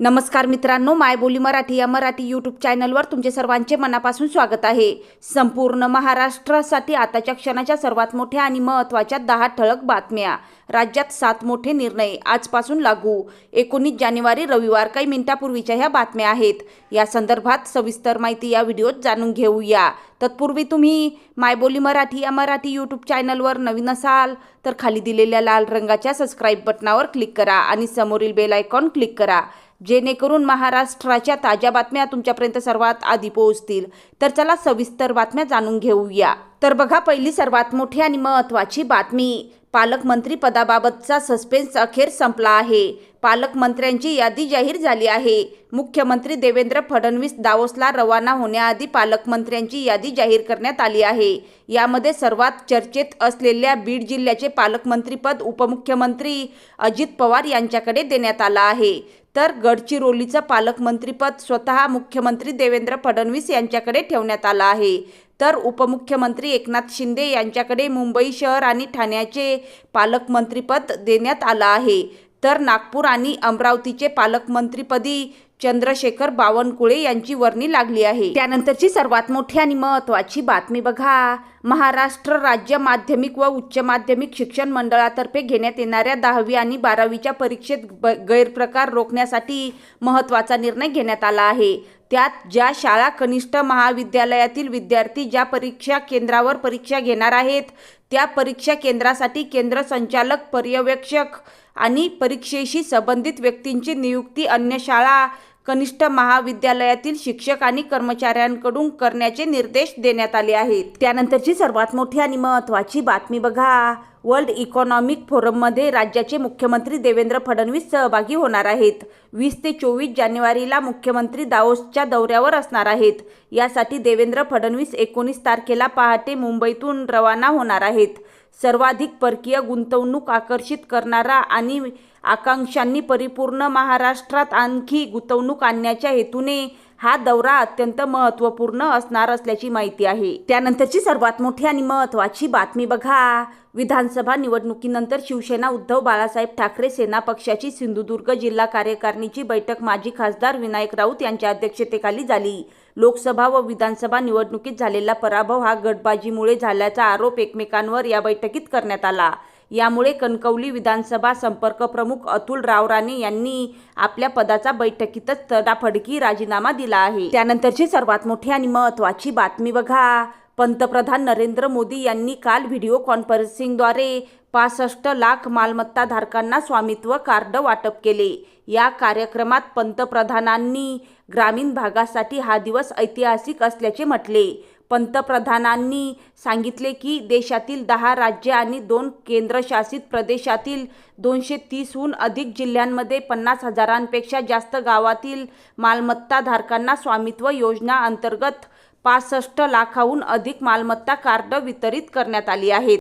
नमस्कार मित्रांनो मायबोली मराठी या मराठी यूट्यूब चॅनलवर तुमचे सर्वांचे मनापासून स्वागत आहे. संपूर्ण महाराष्ट्रासाठी आताच्या क्षणाच्या सर्वात मोठ्या आणि महत्त्वाच्या दहा ठळक बातम्या. राज्यात सात मोठे निर्णय आजपासून लागू. एकोणीस जानेवारी रविवार काही मिनिटापूर्वीच्या ह्या बातम्या आहेत. या संदर्भात सविस्तर माहिती या व्हिडिओत जाणून घेऊया. तत्पूर्वी तुम्ही मायबोली मराठी या मराठी यूट्यूब चॅनलवर नवीन असाल तर खाली दिलेल्या लाल रंगाच्या सबस्क्राईब बटनावर क्लिक करा आणि समोरील बेल आयकॉन क्लिक करा. जेणेकरून महाराष्ट्राच्या ताज्या बातम्या तुमच्यापर्यंत सर्वात आधी पोहोचतील. तर चला सविस्तर बातम्या जाणून घेऊया. तर बघा पहिली सर्वात मोठी आणि महत्त्वाची बातमी. पालकमंत्री पदाबाबतचा सस्पेन्स अखेर संपला आहे. पालकमंत्र्यांची यादी जाहीर झाली आहे. मुख्यमंत्री देवेंद्र फडणवीस दावोसला रवाना होण्याआधी पालकमंत्र्यांची यादी जाहीर करण्यात आली आहे. यामध्ये सर्वात चर्चेत असलेल्या बीड जिल्ह्याचे पालकमंत्रीपद उपमुख्यमंत्री अजित पवार यांच्याकडे देण्यात आलं आहे. तर गडचिरोलीचं पालकमंत्रीपद स्वतः मुख्यमंत्री देवेंद्र फडणवीस यांच्याकडे ठेवण्यात आलं आहे. तर उपमुख्यमंत्री एकनाथ शिंदे यांच्याकडे मुंबई शहर आणि ठाण्याचे पालकमंत्रीपद देण्यात आलं आहे. तर नागपूर आणि अमरावतीचे पालकमंत्रीपदी चंद्रशेखर बावनकुळे यांची वर्णी लागली आहे. त्यानंतरची सर्वात मोठी आणि महत्त्वाची बातमी बघा. महाराष्ट्र राज्य माध्यमिक व उच्च माध्यमिक शिक्षण मंडळातर्फे घेण्यात येणाऱ्या दहावी आणि बारावीच्या परीक्षेत ब गैरप्रकार रोखण्यासाठी महत्त्वाचा निर्णय घेण्यात आला आहे. त्यात ज्या शाळा कनिष्ठ महाविद्यालयातील विद्यार्थी ज्या परीक्षा केंद्रावर परीक्षा घेणार आहेत त्या परीक्षा केंद्रासाठी केंद्र संचालक पर्यवेक्षक आणि परीक्षेशी संबंधित व्यक्तींची नियुक्ती अन्य शाळा कनिष्ठ महाविद्यालयातील शिक्षक आणि कर्मचाऱ्यांकडून करण्याचे निर्देश देण्यात आले आहेत. त्यानंतरची सर्वात मोठी आणि महत्त्वाची बातमी बघा. वर्ल्ड इकॉनॉमिक फोरममध्ये राज्याचे मुख्यमंत्री देवेंद्र फडणवीस सहभागी होणार आहेत. वीस ते चोवीस जानेवारीला मुख्यमंत्री दाओसच्या दौऱ्यावर असणार आहेत. यासाठी देवेंद्र फडणवीस एकोणीस तारखेला पहाटे मुंबईतून रवाना होणार आहेत. सर्वाधिक परकीय गुंतवणूक आकर्षित करणारा आणि आकांक्षांनी परिपूर्ण महाराष्ट्रात आणखी गुंतवणूक आणण्याच्या हेतूने हा दौरा अत्यंत महत्त्वपूर्ण असणार असल्याची माहिती आहे. त्यानंतरची सर्वात मोठी आणि महत्त्वाची बातमी बघा. विधानसभा निवडणुकीनंतर शिवसेना उद्धव बाळासाहेब ठाकरे सेना पक्षाची सिंधुदुर्ग जिल्हा कार्यकारिणीची बैठक माजी खासदार विनायक राऊत यांच्या अध्यक्षतेखाली झाली. लोकसभा व विधानसभा निवडणुकीत झालेला पराभव हा गटबाजीमुळे झाल्याचा आरोप एकमेकांवर या बैठकीत करण्यात आला. यामुळे कणकवली विधानसभा संपर्क प्रमुख अतुल रावराणे यांनी आपल्या पदाचा बैठकीतच तडाफडकी राजीनामा दिला आहे. त्यानंतरची सर्वात मोठी आणि महत्त्वाची बातमी बघा. पंतप्रधान नरेंद्र मोदी यांनी काल व्हिडिओ कॉन्फरन्सिंगद्वारे पासष्ट लाख मालमत्ताधारकांना स्वामित्व कार्ड वाटप केले. या कार्यक्रमात पंतप्रधानांनी ग्रामीण भागासाठी हा दिवस ऐतिहासिक असल्याचे म्हटले. पंतप्रधानांनी सांगितले की देशातील दहा राज्ये आणि दोन केंद्रशासित प्रदेशातील दोनशे तीसहून अधिक जिल्ह्यांमध्ये पन्नास हजारांपेक्षा जास्त गावातील मालमत्ताधारकांना स्वामित्व योजना अंतर्गत पासष्ट लाखाहून अधिक मालमत्ता कार्ड वितरित करण्यात आली आहेत.